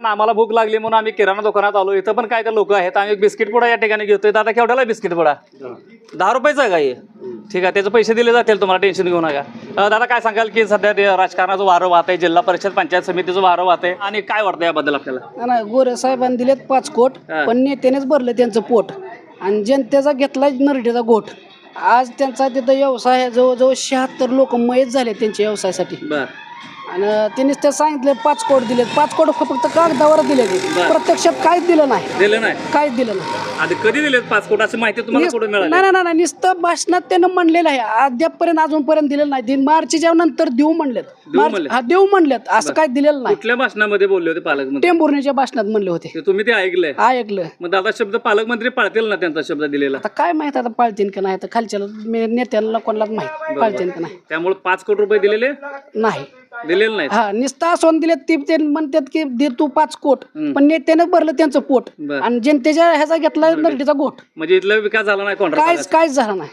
आम्हाला भूक लागली म्हणून आम्ही किराणा दुकानात आलो. इथं पण काय काय लोक आहेत. आम्ही बिस्किट पुडा या ठिकाणी घेतोय. दादा केवढ्याला बिस्किट पुडा? दहा रुपयाचा आहे का हे? ठीक आहे त्याचे पैसे दिले जातील तुम्हाला टेन्शन घेऊ नका. दादा काय सांगाल की सध्या राजकारणाचं वारं वाहत आहे जिल्हा परिषद पंचायत समितीचं वारं वाहत आहे आणि काय वाटतं याबद्दल आपल्याला? नाही, गोरे साहेबांनी दिलेत पाच कोट. पण नेत्यानेच भरलं त्यांचं पोट. आणि जनतेचा घेतला नरडीचा गोठ. आज त्यांचा तिथं व्यवसाय जवळजवळ शहात्तर लोक मयत झाले त्यांच्या व्यवसायासाठी. बर. आणि त्यांनीच ते सांगितले पाच कोट दिलेत. पाच कोट फक्त कागदावर दिले ते बर. प्रत्यक्षात काहीच दिलं नाही. दिलं नाही. काहीच दिलं नाही. आधी कधी दिलेत पासपोर्ट अशी माहिती तुम्हाला निस- कुठे नाही नाही नाही नुसतं भाषणात त्यानं म्हणलेलं आहे. अद्यापपर्यंत अजूनपर्यंत दिलेलं नाही. दिन मार्चच्या नंतर देऊ म्हणलेत. देऊ मार्च- म्हणलेत? हा देऊ म्हणलेत. असं काय दिलेलं नाही. कुठल्या भाषणामध्ये बोलले होते पालकमंत्री? टेंभुर्णीच्या भाषणात म्हणले होते. ते तुम्ही ते ऐकलंय. ऐकलं. मग दादा शब्द पालकमंत्री पाळतील ना त्यांचा शब्द दिलेला? आता काय माहीत आता पाळतीन का नाही? तर खालच्या मे- नेत्यांना कोणालाच माहीत. पाळतीन का नाही? त्यामुळे पाच कोटी रुपये दिलेले? नाही. दिलेले नाहीत. हा निस्ता सोन दिले ती ते म्हणतात की दे तू पाच कोट. हम्म. पण नेत्यानं भरलं त्यांचं पोट. बर. आणि जनतेच्या ह्याचा घेतला नरडीचा गोठ म्हणजे इथला विकास झाला नाही काहीच कॉन्ट्रॅक्ट काहीच झालं नाही.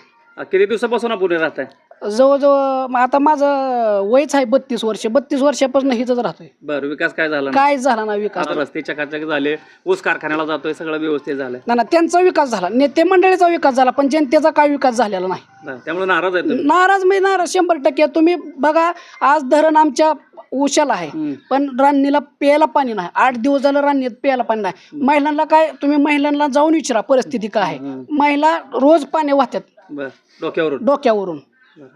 किती दिवसापासून पुढे राहत आहे जवळजवळ मग आता माझं वयच आहे बत्तीस वर्ष. बत्तीस वर्षापासून हिथंच राहतोय. बरं विकास काय झाला नाही? काहीच झाला नाही विकास. आता रस्ते चकाचक झाले ऊस कारखान्याला जातोय सगळं व्यवस्थित झालंय. ना ना त्यांचा विकास झाला. नेते मंडळीचा विकास झाला पण जनतेचा काय विकास झालेला नाही. बरं, त्यामुळे नाराज आहे तुम्ही. नाराज म्हणजे नाराज शंभर टक्के. तुम्ही बघा आज धरण आमच्या उशाला आहे हम्म. पण रान्नीला प्यायला पाणी नाही. आठ दिवस झालं रान्नीत प्यायला पाणी नाही. महिलांना काय तुम्ही महिलांना जाऊन विचारा परिस्थिती काय आहे. महिला रोज पाणी वाहतात. बरं डोक्यावरून. डोक्यावरून.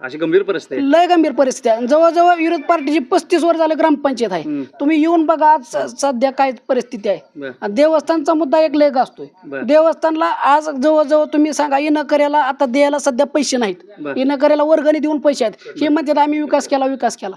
अशी गंभीर परिस्थिती लय गंभीर परिस्थिती आहे. जवळजवळ विरोध पार्टीची पस्तीस वर झालं ग्रामपंचायत आहे. तुम्ही येऊन बघा आज स- सध्या काय परिस्थिती आहे. बरं. आणि देवस्थानचा मुद्दा एक लेख असतोय बरं. देवस्थानला आज जवळजवळ तुम्ही सांगा इनकऱ्याला आता द्यायला सध्या पैसे नाहीत. बरं. इनकऱ्याला वर्गणी देऊन पैसे आहेत. हे म्हणतात आम्ही विकास केला विकास केला.